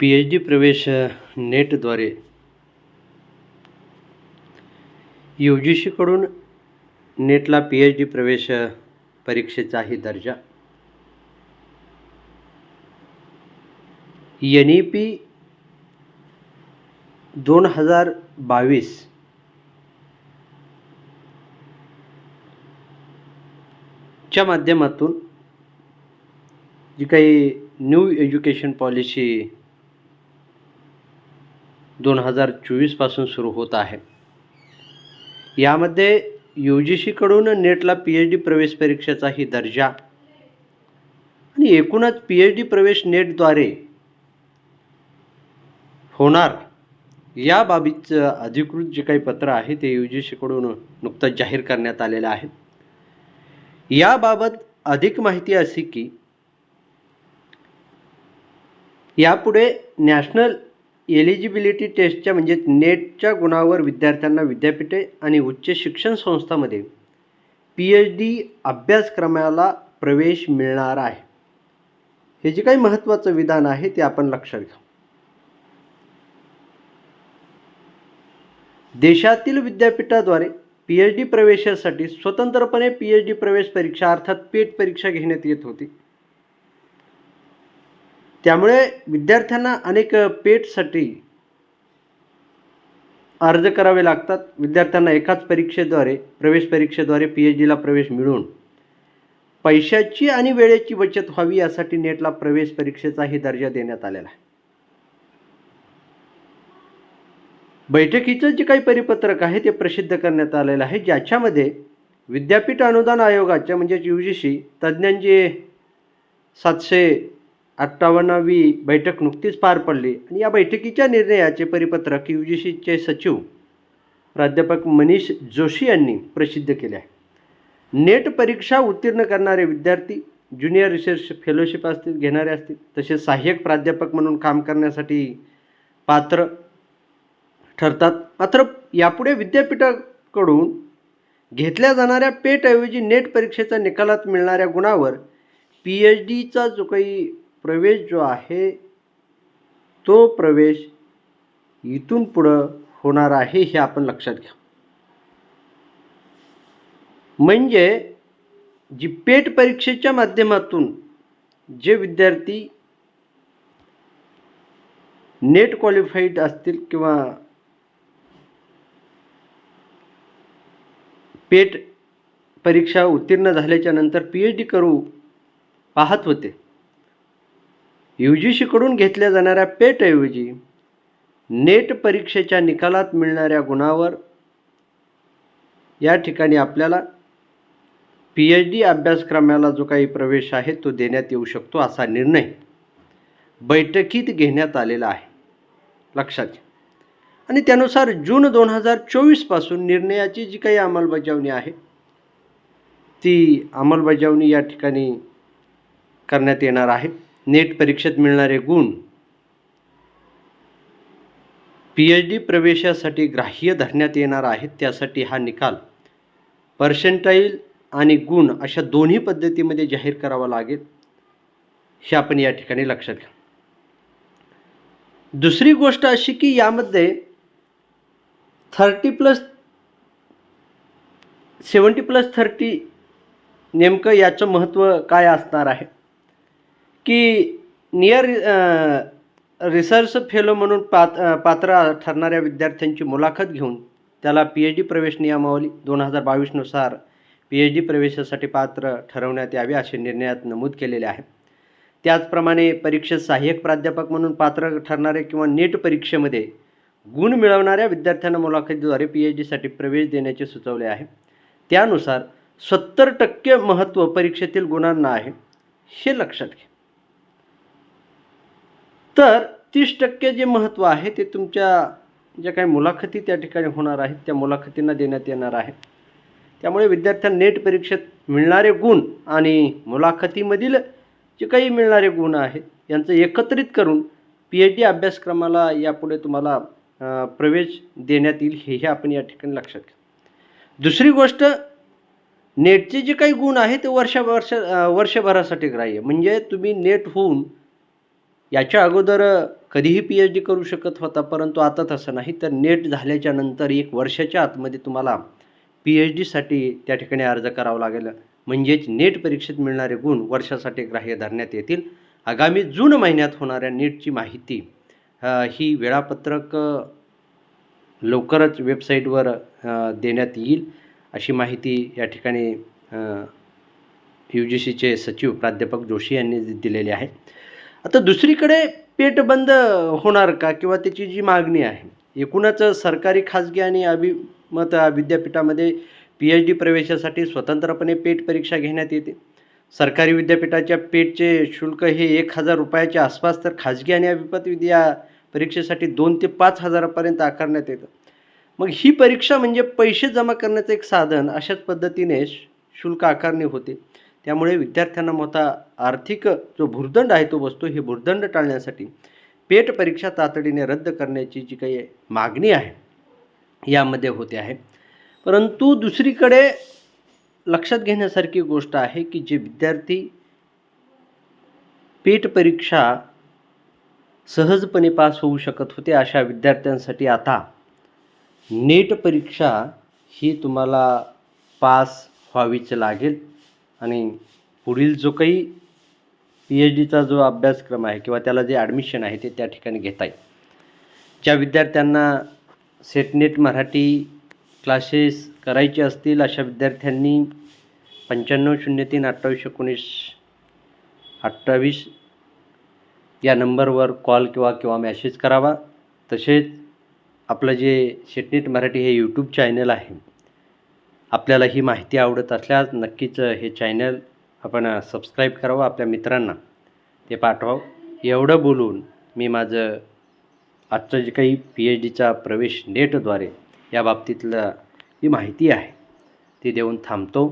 P H D प्रवेश नेटद्वारे. U G सीकडून नेटला पी एच डी प्रवेश परीक्षेचाही दर्जा. एन ई पी दोन हजार बावीस. च्या माध्यमातून जी काही न्यू एज्युकेशन पॉलिसी दोन हजार चोवीसपासून सुरू होत आहे. यामध्ये यू जी सीकडून नेटला पी एच डी प्रवेश परीक्षेचाही दर्जा आणि एकूणच पी एच डी प्रवेश नेटद्वारे होणार या बाबीचं अधिकृत जे काही पत्र आहे ते यू जी सीकडून नुकतंच जाहीर करण्यात आलेलं आहे. याबाबत अधिक माहिती अशी की यापुढे नॅशनल एलिजिबिलिटी टेस्टच्या म्हणजे नेटच्या गुणावर विद्यार्थ्यांना विद्यापीठे आणि उच्च शिक्षण संस्थांमध्ये पी एच डी अभ्यासक्रमाला प्रवेश मिळणार आहे. हे जे काही महत्त्वाचं विधान आहे ते आपण लक्षात घ्या. देशातील विद्यापीठाद्वारे पी एच डी प्रवेशासाठी स्वतंत्रपणे पी एच डी प्रवेश परीक्षा अर्थात पेट परीक्षा घेण्यात येत होती. त्यामुळे विद्यार्थ्यांना अनेक पेटसाठी अर्ज करावे लागतात. विद्यार्थ्यांना एकाच परीक्षेद्वारे प्रवेश परीक्षेद्वारे पी एच डीला प्रवेश मिळून पैशाची आणि वेळेची बचत व्हावी यासाठी नेटला प्रवेश परीक्षेचाही दर्जा देण्यात आलेला आहे. बैठकीचं जे काही परिपत्रक आहे ते प्रसिद्ध करण्यात आलेलं आहे. ज्याच्यामध्ये विद्यापीठ अनुदान आयोगाच्या म्हणजेच यू जी सी तज्ज्ञांचे सातशे अठ्ठावन्नावी बैठक नुकतीच पार पडली आणि या बैठकीच्या निर्णयाचे परिपत्रक यू जी सीचे सचिव प्राध्यापक मनीष जोशी यांनी प्रसिद्ध केले आहे. नेट परीक्षा उत्तीर्ण करणारे विद्यार्थी ज्युनियर रिसर्च फेलोशिप असतील घेणारे असतील तसेच सहाय्यक प्राध्यापक म्हणून काम करण्यासाठी पात्र ठरतात. मात्र यापुढे विद्यापीठाकडून घेतल्या जाणाऱ्या पेटऐवजी नेट परीक्षेच्या निकालात मिळणाऱ्या गुणावर पी एच डीचा जो काही प्रवेश जो आहे तो प्रवेश इथून पुढं होणार आहे हे आपण लक्षात घ्या. म्हणजे जी पेट परीक्षेच्या माध्यमातून जे विद्यार्थी नेट क्वालिफाईड असतील किंवा पेट परीक्षा उत्तीर्ण झाल्याच्यानंतर पी एच डी करू पाहत होते यू जी सीकडून घेतल्या जाणाऱ्या पेटऐवजी नेट परीक्षेच्या निकालात मिळणाऱ्या गुणावर या ठिकाणी आपल्याला पी एच डी अभ्यासक्रमाला जो काही प्रवेश आहे तो देण्यात येऊ शकतो असा निर्णय बैठकीत घेण्यात आलेला आहे. लक्षात घ्या. आणि त्यानुसार जून दोन हजार चोवीसपासून निर्णयाची जी काही अंमलबजावणी आहे ती अंमलबजावणी या ठिकाणी करण्यात येणार आहे. नेट परीक्षेत मिळणारे गुण. पी एच डी प्रवेशासाठी ग्राह्य धरण्यात येणार आहेत त्यासाठी हा निकाल. पर्सेंटाईल आणि गुण अशा दोन्ही पद्धतीमध्ये जाहीर करावा लागेल हे आपण या ठिकाणी लक्षात घ्या. दुसरी गोष्ट अशी की यामध्ये thirty plus seventy plus thirty नेमकं याचं महत्त्व काय असणार आहे? की नियर रिसर्च फेलो म्हणून पात पात्र ठरणाऱ्या विद्यार्थ्यांची मुलाखत घेऊन त्याला पी एच डी प्रवेश नियमावली दोन हजार बावीसनुसार पी एच डी प्रवेशासाठी पात्र ठरवण्यात यावे असे निर्णयात नमूद केलेले आहे. त्याचप्रमाणे परीक्षेत सहाय्यक प्राध्यापक म्हणून पात्र ठरणारे किंवा नेट परीक्षेमध्ये गुण मिळवणाऱ्या विद्यार्थ्यांना मुलाखतीद्वारे पी एच डीसाठी प्रवेश देण्याचे सुचवले आहे. त्यानुसार सत्तर टक्के महत्त्व परीक्षेतील गुणांना आहे हे लक्षात घ्या. तर तीस टक्के जे महत्त्व आहे ते तुमच्या ज्या काही मुलाखती त्या ठिकाणी होणार आहेत त्या मुलाखतींना देण्यात येणार आहे त्यामुळे विद्यार्थ्यांना नेट परीक्षेत मिळणारे गुण आणि मुलाखतीमधील जे काही मिळणारे गुण आहेत यांचं एकत्रित करून पी एच डी अभ्यासक्रमाला यापुढे तुम्हाला प्रवेश देण्यात येईल हे हे आपण या ठिकाणी लक्षात घ्या. दुसरी गोष्ट नेटचे जे काही गुण आहे ते वर्षा वर्ष वर्षभरासाठी ग्राह्य. म्हणजे तुम्ही नेट होऊन याच्या अगोदर कधीही पी एच डी करू शकत होता परंतु आता तसं नाही. तर नेट झाल्याच्यानंतर एक वर्षाच्या आतमध्ये तुम्हाला पी एच डीसाठी त्या ठिकाणी अर्ज करावा लागेल. म्हणजेच नेट परीक्षेत मिळणारे गुण वर्षासाठी ग्राह्य धरण्यात येतील. आगामी जून महिन्यात होणाऱ्या नीटची माहिती ही वेळापत्रक लवकरच वेबसाईटवर देण्यात येईल. अशी माहिती या ठिकाणी यू जी सीचे सचिव प्राध्यापक जोशी यांनी दिलेली आहे. आता दुसरीकडे पेट बंद होणार का किंवा त्याची जी मागणी आहे? एकूणच सरकारी खाजगी आणि अभिमत विद्यापीठामध्ये पी एच डी प्रवेशासाठी स्वतंत्रपणे पेट परीक्षा घेण्यात येते. सरकारी विद्यापीठाच्या पेटचे शुल्क हे एक हजार रुपयाच्या आसपास तर खाजगी आणि अभिमत विद्या परीक्षेसाठी दोन ते पाच हजारापर्यंत आकारण्यात येतं. मग ही परीक्षा म्हणजे पैसे जमा करण्याचं एक साधन अशाच पद्धतीने शुल्क आकारणी होते. त्यामुळे विद्यार्थ्यांना मोठा आर्थिक जो भुर्दंड आहे तो बसतो हे भुर्दंड टाळण्यासाठी पेट परीक्षा तातडीने रद्द करण्याची जी काही मागणी आहे यामध्ये होते आहे. परंतु दुसरीकडे लक्षात घेण्यासारखी गोष्ट आहे की जे विद्यार्थी पेट परीक्षा सहजपणे पास होऊ शकत होते अशा विद्यार्थ्यांसाठी आता नेट परीक्षा ही तुम्हाला पास व्हावीच लागेल. आणि पुढील जो काही पी एच डीचा जो अभ्यासक्रम आहे किंवा त्याला जे ॲडमिशन आहे ते त्या ठिकाणी घेता येईल. ज्या विद्यार्थ्यांना सेटनेट मराठी क्लासेस करायचे असतील अशा विद्यार्थ्यांनी पंच्याण्णव शून्य तीन अठ्ठावीस एकोणीस अठ्ठावीस या नंबरवर कॉल किंवा किंवा मॅसेज करावा. तसेच आपलं जे सेटनेट मराठी हे यूट्यूब चॅनल आहे आपल्याला ही माहिती आवडत असल्यास नक्कीच हे चॅनल आपण सबस्क्राईब करावं आपल्या मित्रांना. ते पाठवावं. एवढं बोलून मी माझं आजचं जे काही पी एच डीचा प्रवेश नेटद्वारे या बाबतीतलं जी माहिती आहे ती देऊन थांबतो.